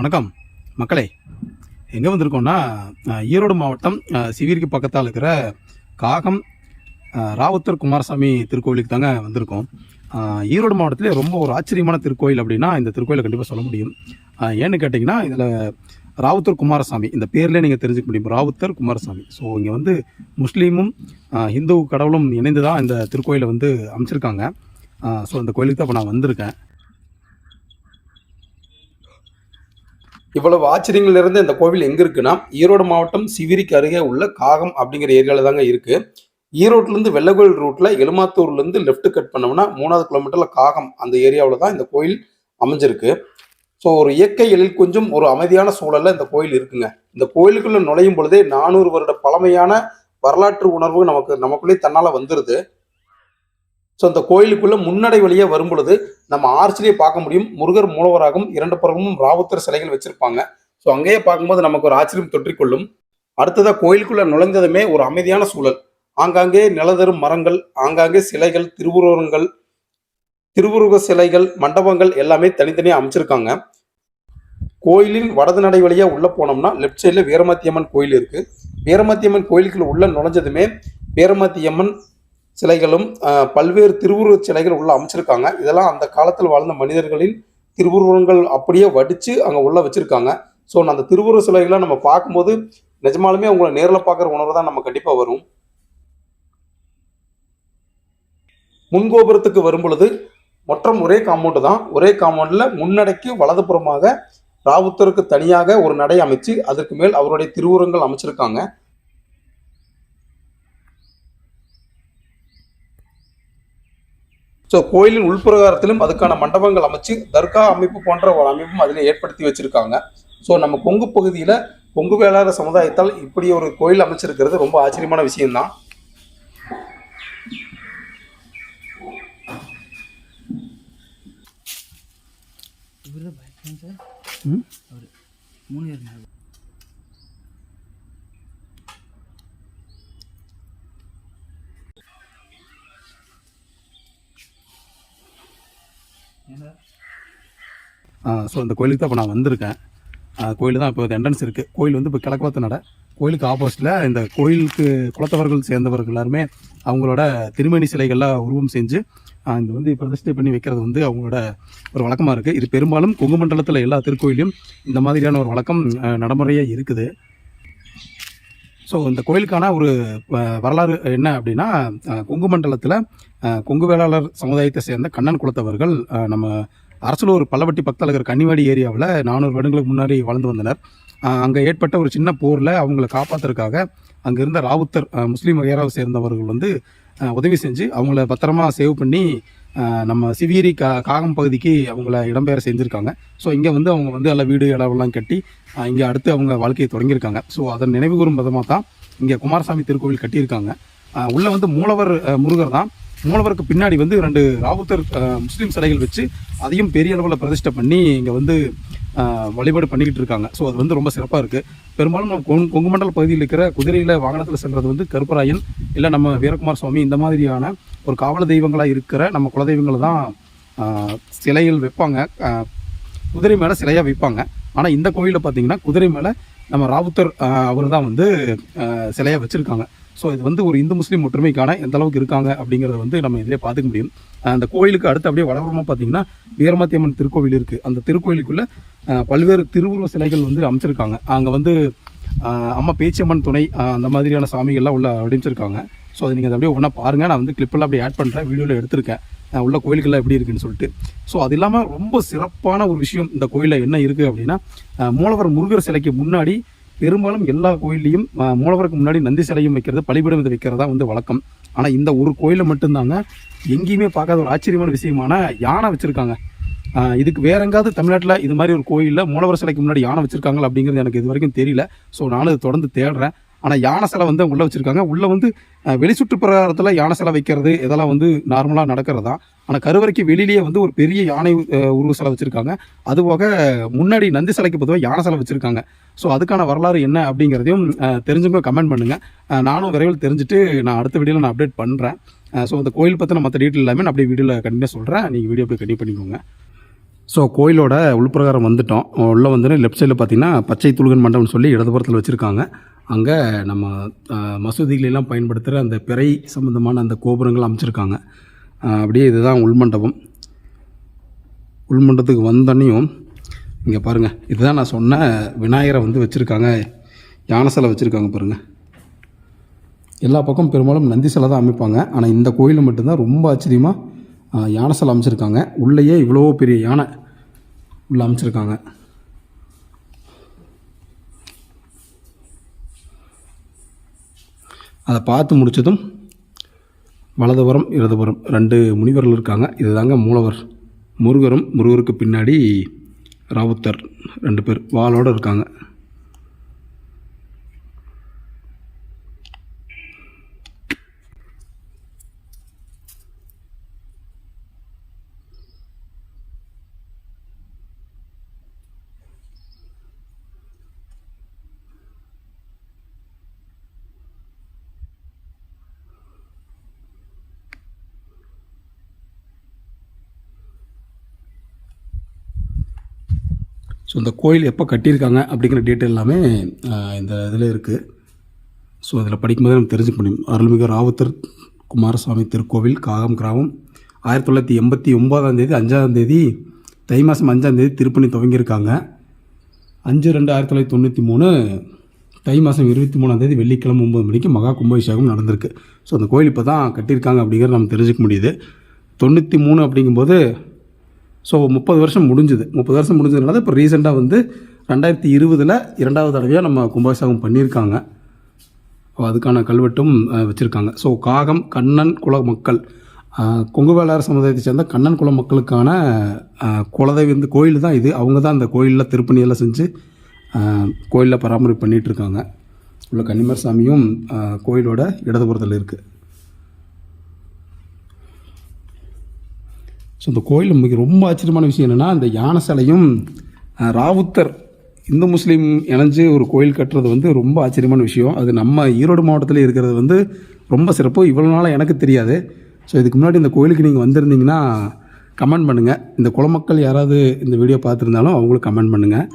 வணக்கம். மக்களே எங்கே வந்திருக்கோம்னா ஈரோடு மாவட்டம் சிவிரிக்கு பக்கத்தால் இருக்கிற காகம் ராவுத்தர் குமாரசாமி திருக்கோவிலுக்கு தாங்க வந்திருக்கோம். ஈரோடு மாவட்டத்திலே ரொம்ப ஒரு ஆச்சரியமான திருக்கோயில் அப்படின்னா இந்த திருக்கோயிலை கண்டிப்பாக சொல்ல முடியும். ஏன்னு கேட்டிங்கன்னா இதில் ராவுத்தர் குமாரசாமி இந்த பேர்லேயே நீங்கள் தெரிஞ்சுக்க முடியும். ராவுத்தர் குமாரசாமி. ஸோ இங்கே வந்து முஸ்லீமும் ஹிந்து இந்து கடவுளும் இணைந்து தான் இந்த திருக்கோயிலை வந்து அமைச்சிருக்காங்க. ஸோ இந்த கோயிலுக்கு தான் இப்போ நான் வந்திருக்கேன். இவ்வளவு ஆச்சரியங்கள் நிறைந்த இந்த கோவில் எங்க இருக்குன்னா ஈரோடு மாவட்டம் சிவிரிக்கு அருகே உள்ள காகம் அப்படிங்கிற ஏரியாவில் தாங்க இருக்கு. ஈரோட்லேருந்து வெள்ளகோயில் ரூட்ல எலுமாத்தூர்ல இருந்து லெஃப்ட் கட் பண்ணோம்னா மூணாவது கிலோமீட்டர்ல காகம் அந்த ஏரியாவில் தான் இந்த கோயில் அமைஞ்சிருக்கு. ஸோ ஒரு இயற்கை எழில் கொஞ்சம் ஒரு அமைதியான சூழல்ல இந்த கோயில் இருக்குங்க. இந்த கோயிலுக்குள்ள நுழையும் பொழுதே நானூறு வருட பழமையான வரலாற்று உணர்வு நமக்கு நமக்குள்ளே தன்னால வந்துருது. ஸோ அந்த கோயிலுக்குள்ள முன்னடை வழியாக வரும் பொழுது நம்ம ஆர்ச்சிலேயே பார்க்க முடியும். முருகர் மூலவராகவும் இரண்டு புறமும் ராவுத்தர் சிலைகள் வச்சிருப்பாங்க. ஸோ அங்கேயே பார்க்கும்போது நமக்கு ஒரு ஆச்சரியம் தொற்றிக்கொள்ளும். அடுத்ததாக கோயிலுக்குள்ளே நுழைஞ்சதுமே ஒரு அமைதியான சூழல். ஆங்காங்கே நிலதரும் மரங்கள் ஆங்காங்கே சிலைகள் திருவுருவங்கள் திருவுருவ சிலைகள் மண்டபங்கள் எல்லாமே தனித்தனியாக அமைச்சிருக்காங்க. கோயிலின் வடது நடை வழியாக உள்ளே போனோம்னா லெஃப்ட் சைடில் வீரமாத்தியம்மன் கோயில் இருக்குது வீரமாத்தியம்மன் கோயிலுக்குள்ள உள்ளே நுழைஞ்சதுமே வீரமாத்தியம்மன் சிலைகளும் பல்வேறு திருவுருவ சிலைகள் உள்ள அமைச்சிருக்காங்க. இதெல்லாம் அந்த காலத்தில் வாழ்ந்த மனிதர்களின் திருவுருவங்கள் அப்படியே வடிச்சு அங்கே உள்ள வச்சிருக்காங்க. ஸோ அந்த திருவுருவ சிலைகளை நம்ம பார்க்கும்போது நிஜமாலுமே அவங்கள நேரில் பார்க்குற உணர்வு தான் நம்ம கண்டிப்பாக வரும். முன்கோபுரத்துக்கு வரும் பொழுது மொத்தம் ஒரே காம்பவுண்டு தான். ஒரே காம்பவுண்டில் முன்னடைக்கு வலதுபுறமாக ராவுத்தருக்கு தனியாக ஒரு நடை அமைச்சு அதற்கு மேல் அவருடைய திருவுருவங்கள் அமைச்சிருக்காங்க. ஸோ கோயிலின் உள்பிரகாரத்திலும் அதுக்கான மண்டபங்கள் அமைச்சு தர்கா அமைப்பு போன்ற ஒரு அமைப்பும் அதில் ஏற்படுத்தி வச்சிருக்காங்க. ஸோ நம்ம கொங்கு பகுதியில் கொங்கு வேளாளர் சமுதாயத்தால் இப்படி ஒரு கோயில் அமைச்சிருக்கிறது ரொம்ப ஆச்சரியமான விஷயம்தான். மூணு ஸோ இந்த கோயிலுக்கு தான் இப்போ நான் வந்திருக்கேன். கோயில் தான் இப்போ என்ட்ரன்ஸ் இருக்குது கோயில் வந்து இப்போ கிழக்கு நட. கோயிலுக்கு ஆப்போசிட்டில் இந்த கோயிலுக்கு குலத்தவர்கள் சேர்ந்தவர்கள் எல்லாருமே அவங்களோட திருமணி சிலைகள்லாம் உருவம் செஞ்சு இந்த வந்து பிரதிஷ்டை பண்ணி வைக்கிறது வந்து அவங்களோட ஒரு வழக்கமாக இருக்குது இது பெரும்பாலும் கொங்கு மண்டலத்தில் எல்லா திருக்கோயிலையும் இந்த மாதிரியான ஒரு வழக்கம் நடைமுறையாக இருக்குது. ஸோ இந்த கோயிலுக்கான ஒரு வரலாறு என்ன அப்படின்னா கொங்கு மண்டலத்தில் கொங்கு வேளாளர் சமுதாயத்தை சேர்ந்த கண்ணன் குலத்தவர்கள் நம்ம அரசலூர் பல்லவட்டி பக்தலகர் கன்னிவாடி ஏரியாவில் நானூறு வருடங்களுக்கு முன்னாடி வாழ்ந்து வந்தனர். அங்கே ஏற்பட்ட ஒரு சின்ன போரில் அவங்கள காப்பாற்றுறதுக்காக அங்கே இருந்த ராவுத்தர் முஸ்லீம் வகையராவை சேர்ந்தவர்கள் வந்து உதவி செஞ்சு அவங்கள பத்திரமா சேவ் பண்ணி நம்ம சிவியரி கா காகம் பகுதிக்கு அவங்கள இடம்பெயர செஞ்சுருக்காங்க. ஸோ இங்கே வந்து அவங்க வந்து எல்லா வீடு இடவெல்லாம் கட்டி இங்கே அடுத்து அவங்க வாழ்க்கையை தொடங்கியிருக்காங்க. ஸோ அதன் நினைவுகூரும் விதமாக தான் இங்கே குமாரசாமி திருக்கோவில் கட்டியிருக்காங்க. உள்ளே வந்து மூலவர் முருகர் தான். மூலவருக்கு பின்னாடி வந்து ரெண்டு ராவுத்தர் முஸ்லீம் சிலைகள் வச்சு அதையும் பெரிய அளவில் பிரதிஷ்டை பண்ணி இங்கே வந்து வழிபாடு பண்ணிக்கிட்டு இருக்காங்க. ஸோ அது வந்து ரொம்ப சிறப்பாக இருக்குது பெரும்பாலும் நம்ம கொங் கொங்கு மண்டல பகுதியில் இருக்கிற குதிரையில் வாகனத்தில் செல்றது வந்து கருப்பராயன் இல்லை நம்ம வீரகுமார் சுவாமி இந்த மாதிரியான ஒரு காவல தெய்வங்களாக இருக்கிற நம்ம குலதெய்வங்களை தான் சிலைகள் வைப்பாங்க. குதிரை மேலே சிலையாக வைப்பாங்க. ஆனால் இந்த கோயிலில் பார்த்தீங்கன்னா குதிரை மேலே நம்ம ராவுத்தர் அவர் தான் வந்து சிலையாக வச்சுருக்காங்க. ஸோ இது வந்து ஒரு இந்து முஸ்லீம் ஒற்றுமைக்கான எந்த அளவுக்கு இருக்காங்க அப்படிங்கிறத வந்து நம்ம இதிலே பார்த்துக்க முடியும். அந்த கோயிலுக்கு அடுத்து அப்படியே வடபுறமாக பார்த்தீங்கன்னா வீரமாத்தியம்மன் திருக்கோவில் இருக்குது அந்த திருக்கோயிலுக்குள்ளே பல்வேறு திருவுருவ சிலைகள் வந்து அமைச்சிருக்காங்க. அங்கே வந்து அம்மா பேச்சியம்மன் துணை அந்த மாதிரியான சாமிகள்லாம் உள்ள வடிச்சிருக்காங்க ஸோ அதை நீங்கள் அப்படியே ஒன்றா பாருங்கள் நான் வந்து கிளிப்பெல்லாம் அப்படியே ஆட் பண்ணுறேன் வீடியோவில் எடுத்திருக்கேன். உள்ள கோயில்கள்லாம் எப்படி இருக்குன்னு சொல்லிட்டு. ஸோ அது இல்லாமல் ரொம்ப சிறப்பான ஒரு விஷயம் இந்த கோயிலில் என்ன இருக்குது அப்படின்னா மூலவர் முருகர் சிலைக்கு முன்னாடி பெரும்பாலும் எல்லா கோயில்லையும் மூலவருக்கு முன்னாடி நந்தி சிலையும் வைக்கிறது பலிபீடம் இது வைக்கிறதா வந்து வழக்கம். ஆனால் இந்த ஒரு கோயிலில் மட்டும்தாங்க எங்கேயுமே பார்க்காத ஒரு ஆச்சரியமான விஷயமான யானை வச்சுருக்காங்க. இதுக்கு வேற எங்காவது தமிழ்நாட்டில் இது மாதிரி ஒரு கோயிலில் மூலவர் சிலைக்கு முன்னாடி யானை வச்சுருக்காங்களா அப்படிங்கிறது எனக்கு இது வரைக்கும் தெரியல. ஸோ நானும் இது தொடர்ந்து தேடுறேன். ஆனால் யானை சிலை வந்து உள்ளே வச்சுருக்காங்க. உள்ளே வந்து வெளி சுற்றுப்புறத்தில் யானை சிலை வைக்கிறது இதெல்லாம் வந்து நார்மலாக நடக்கிறதா? ஆனால் கருவறைக்கு வெளியிலேயே வந்து ஒரு பெரிய யானை உருவ சிலை வச்சுருக்காங்க. அதுபோக முன்னாடி நந்தி சிலைக்கு பொதுவாக யானை சிலை வச்சுருக்காங்க. ஸோ அதுக்கான வரலாறு என்ன அப்படிங்கிறதையும் தெரிஞ்சவங்க கமெண்ட் பண்ணுங்கள் நானும் விரைவில் தெரிஞ்சுட்டு நான் அடுத்த வீடியோவில் நான் அப்டேட் பண்ணுறேன் ஸோ அந்த கோயில் பற்றின மற்ற டீட்டெயில் எல்லாமே நான் அப்படியே வீடியோவில் கண்டிப்பாக சொல்கிறேன் நீங்கள் வீடியோ அப்படியே கண்டிப்பாக பண்ணிக்கோங்க. ஸோ கோயிலோட உள்பிரகாரம் வந்துட்டோம். உள்ளே வந்து லெஃப்ட் சைடில் பார்த்தீங்கன்னா பச்சை துலுகன் மண்டபம்னு சொல்லி இடதுபுறத்தில் வச்சுருக்காங்க. அங்கே நம்ம மசூதிகளெல்லாம் பயன்படுத்துகிற அந்த பிறை சம்மந்தமான அந்த கோபுரங்கள் அமைச்சிருக்காங்க. அப்படியே இதுதான் உள்மண்டபம். உள்மண்டபத்துக்கு வந்தோன்னையும் இங்கே பாருங்கள் இதுதான் நான் சொன்ன விநாயகரை வந்து வச்சுருக்காங்க யானை சிலை வச்சுருக்காங்க பாருங்கள் எல்லா பக்கம் பெரும்பாலும் நந்தி சிலை தான் அமைப்பாங்க. ஆனால் இந்த கோயிலில் மட்டும்தான் ரொம்ப ஆச்சரியமாக யானை சிலை அமைச்சிருக்காங்க. உள்ளேயே இவ்வளோ பெரிய யானை உள்ளே அமைச்சிருக்காங்க. அதை பார்த்து முடிச்சதும் வலதுபுறம் இடதுபுறம் ரெண்டு முனிவர்கள் இருக்காங்க. இதுதாங்க மூலவர். முருகரும் முருகருக்கு பின்னாடி ராவுத்தர் ரெண்டு பேர் வாளோடு இருக்காங்க. ஸோ இந்த கோயில் எப்போ கட்டியிருக்காங்க அப்படிங்கிற டீட்டெயில் எல்லாமே இந்த இதில் இருக்குது ஸோ அதில் படிக்கும்போது நம்ம தெரிஞ்சுக்க முடியும். அருள்மிகு ராவுத்தர் குமாரசுவாமி திருக்கோவில் காகம் கிராமம். ஆயிரத்தி தொள்ளாயிரத்தி எண்பத்தி ஒம்போதாம் தேதி அஞ்சாம் தேதி தை மாதம் அஞ்சாம் தேதி திருப்பணி துவங்கியிருக்காங்க. அஞ்சு ரெண்டு ஆயிரத்தி தொள்ளாயிரத்தி தொண்ணூற்றி மூணு தை மாதம் இருபத்தி மூணாம் தேதி வெள்ளிக்கிழமை ஒம்பது மணிக்கு மகா கும்பாபிஷேகம் நடந்திருக்கு. ஸோ அந்த கோயில் இப்போ தான் கட்டியிருக்காங்க அப்படிங்கிறத நம்ம தெரிஞ்சுக்க முடியுது. தொண்ணூற்றி மூணு அப்படிங்கும்போது ஸோ முப்பது வருஷம் முடிஞ்சுது. முப்பது வருஷம் முடிஞ்சதுனால இப்போ ரீசெண்டாக வந்து ரெண்டாயிரத்தி இருபதில் இரண்டாவது தடவையாக நம்ம கும்பாபிஷேகம் பண்ணியிருக்காங்க. அதுக்கான கல்வெட்டும் வச்சுருக்காங்க. ஸோ காகம் கண்ணன் குல மக்கள். அஹ், கொங்கு சமுதாயத்தை சேர்ந்த கண்ணன் குல மக்களுக்கான குலதெய்வ குலதெய்வம் வந்து கோயில் தான் இது. அவங்க தான் அந்த கோயிலில் திருப்பணியெல்லாம் செஞ்சு கோயிலில் பராமரிப்பு பண்ணிகிட்ருக்காங்க இருக்காங்க. உள்ள கன்னிமர் சாமியும் கோயிலோட இடதுபுறத்தில் இருக்குது இந்த கோயில் மிக ரொம்ப ஆச்சரியமான விஷயம் என்னென்னா இந்த யானை சிலையும் ராவுத்தர் இந்து முஸ்லீம் இணைஞ்சு ஒரு கோயில் கட்டுறது வந்து ரொம்ப ஆச்சரியமான விஷயம். அது நம்ம ஈரோடு மாவட்டத்தில் இருக்கிறது வந்து ரொம்ப சிறப்பு. இவ்வளோ நாளாக எனக்கு தெரியாது. ஸோ இதுக்கு முன்னாடி இந்த கோயிலுக்கு நீங்கள் வந்திருந்தீங்கன்னா கமெண்ட் பண்ணுங்கள் இந்த குளமக்கள் யாராவது இந்த வீடியோ பார்த்துருந்தாலும் அவங்களுக்கு கமெண்ட் பண்ணுங்கள்